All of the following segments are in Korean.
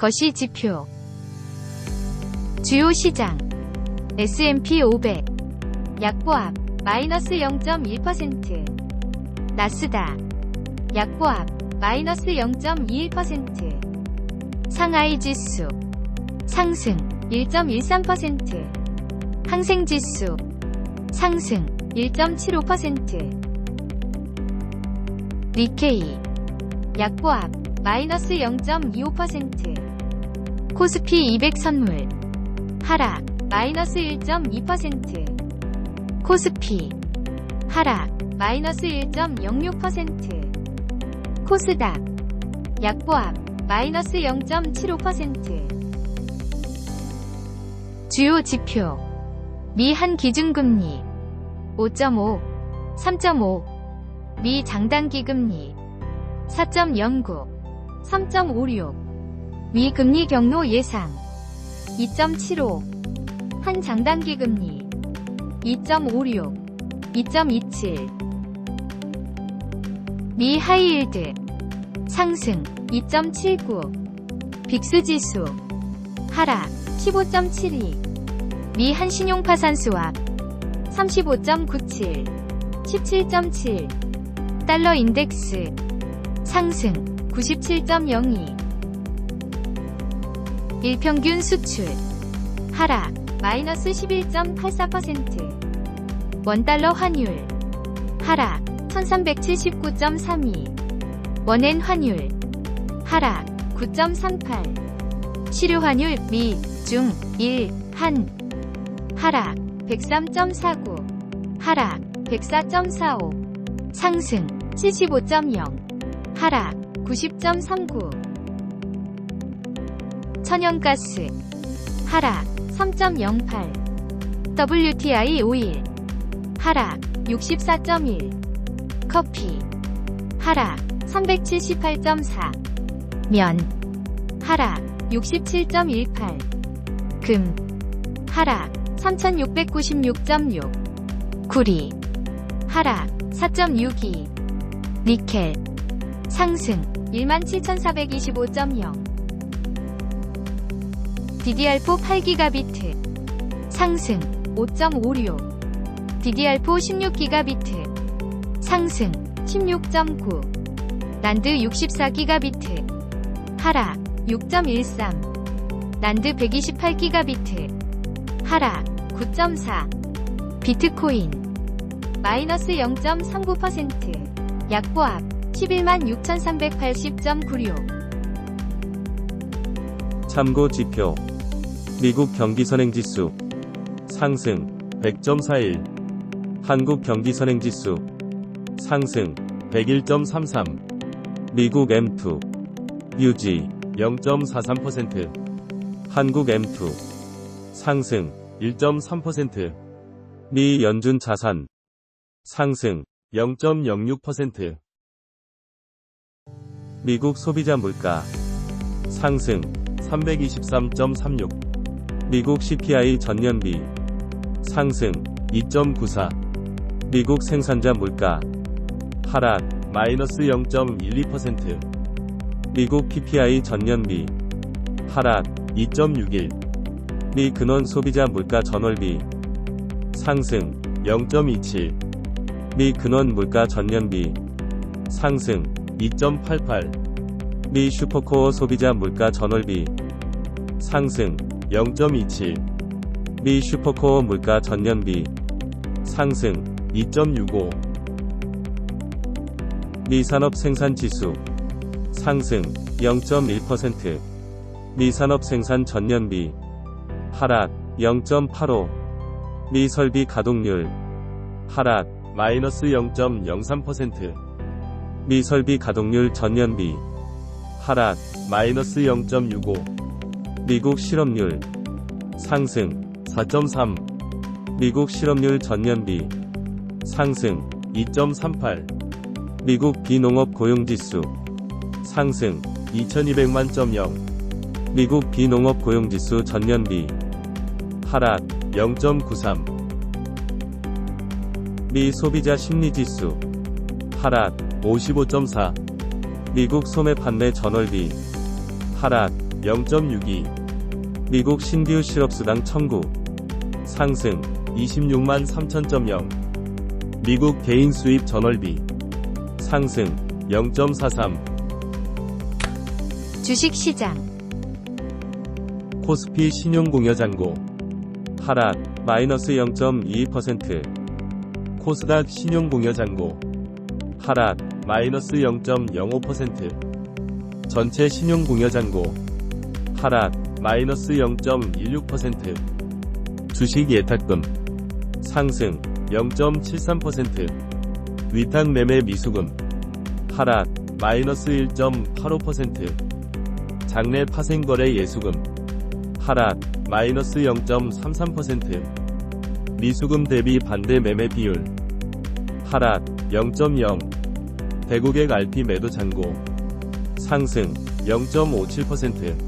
거시 지표. 주요 시장. S&P 500 약보합 마이너스 0.1% 나스다 약보합 마이너스 0.21% 상하이 지수. 상승 1.13% 항생 지수. 상승 1.75% 리케이. 약보합 마이너스 0.25% 코스피 200 선물. 하락 마이너스 1.2% 코스피. 하락 마이너스 1.06% 코스닥. 약보합 마이너스 0.75% 주요 지표. 미 한 기준금리. 5.5 3.5 미 장단기 금리. 4.09 3.56 미 금리 경로 예상. 2.75 한 장단기 금리. 2.56 2.27 미 하이힐드. 상승. 2.79 빅스 지수. 하락. 15.72 미 한신용 파산 수합 35.97 17.7 달러 인덱스. 상승. 97.02 일평균 수출. 하락 마이너스 11.84% 원달러 환율. 하락 1379.32 원엔 환율. 하락 9.38 시료 환율 미, 중, 일, 한. 하락 103.49 하락 104.45 상승 75.0 하락 90.39 천연가스 하락 3.08 WTI 오일 하락 64.1 커피 하락 378.4 면 하락 67.18 금 하락 3696.6 구리 하락 4.62 니켈 상승 17,425.0 DDR4 8기가비트. 상승 5.56 DDR4 16기가비트. 상승 16.9 난드 64기가비트. 하락 6.13 난드 128기가비트. 하락 9.4 비트코인 마이너스 0.39% 약보합 116,380.96 참고 지표 미국 경기선행지수 상승 100.41 한국 경기선행지수 상승 101.33 미국 M2 유지 0.43% 한국 M2 상승 1.3%미 연준 자산 상승 0.06% 미국 소비자 물가 상승 323.36 미국 CPI 전년비 상승 2.94 미국 생산자 물가. 하락 마이너스 0.12% 미국 PPI 전년비 하락 2.61 미 근원 소비자 물가 전월비. 상승 0.27 미 근원 물가 전년비 상승 2.88 미 슈퍼코어 소비자 물가 전월비. 상승 0.27 미 슈퍼코어 물가 전년비 상승 2.65 미 산업 생산 지수 상승 0.1%미 산업 생산 전년비 하락 0.85 미 설비 가동률 하락 마이너스 0.03%미 설비 가동률 전년비 하락 마이너스 0.65 미국 실업률 상승 4.3 미국 실업률 전년비 상승 2.38 미국 비농업 고용지수 상승 2200만.0 미국 비농업 고용지수 전년비 하락 0.93 미 소비자 심리지수 하락 55.4 미국 소매 판매 전월비 하락 0.62 미국 신규 실업수당 청구. 상승 26만 3천점0 미국 개인 수입 전월비. 상승 0.43 주식시장, 코스피 신용공여잔고. 하락 마이너스 0.22% 코스닥 신용공여잔고. 하락 마이너스 0.05% 전체 신용공여잔고. 하락 마이너스 0.16% 주식 예탁금 상승 0.73% 위탁 매매 미수금 하락 마이너스 1.85% 장내 파생거래 예수금 하락 마이너스 0.33% 미수금 대비 반대 매매 비율 하락 0.0 대고객 RP 매도 잔고 상승 0.57%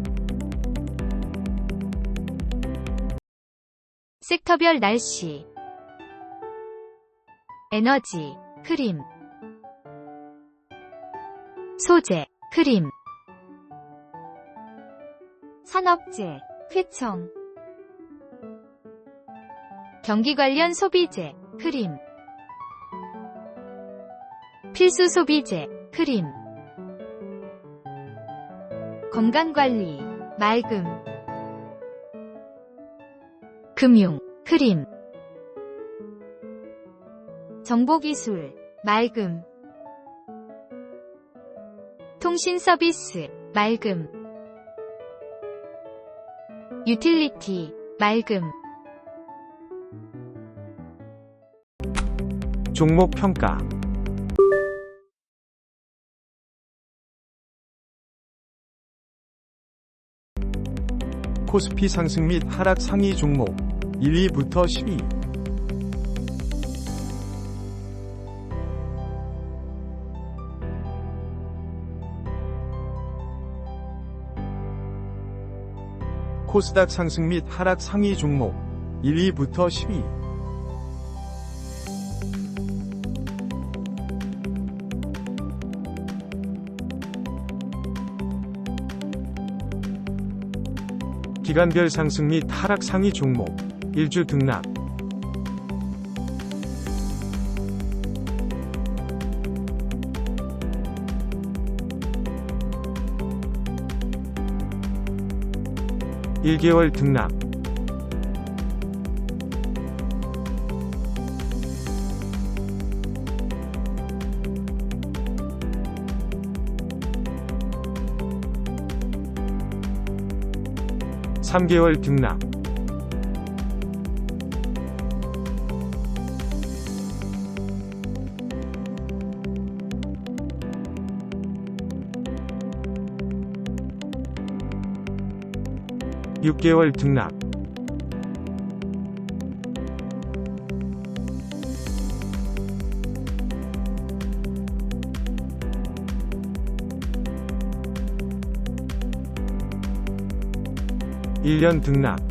섹터별 날씨, 에너지, 크림, 소재, 크림, 산업재, 휘청, 경기 관련 소비재, 크림, 필수 소비재, 크림, 건강관리, 맑음, 금융, 크림, 정보기술, 맑음, 통신 서비스, 맑음, 유틸리티, 맑음, 종목 평가. 코스피 상승 및 하락 상위 종목 1위부터 10위 코스닥 상승 및 하락 상위 종목 1위부터 10위 기간별 상승 및 하락 상위 종목 1주 등락. 일개월 등락. 삼개월 등락 육개월 등락 1년 등락.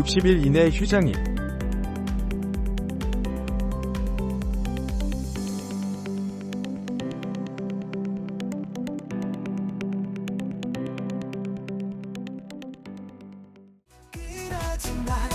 (60일) 이내 휴장일 그러지 말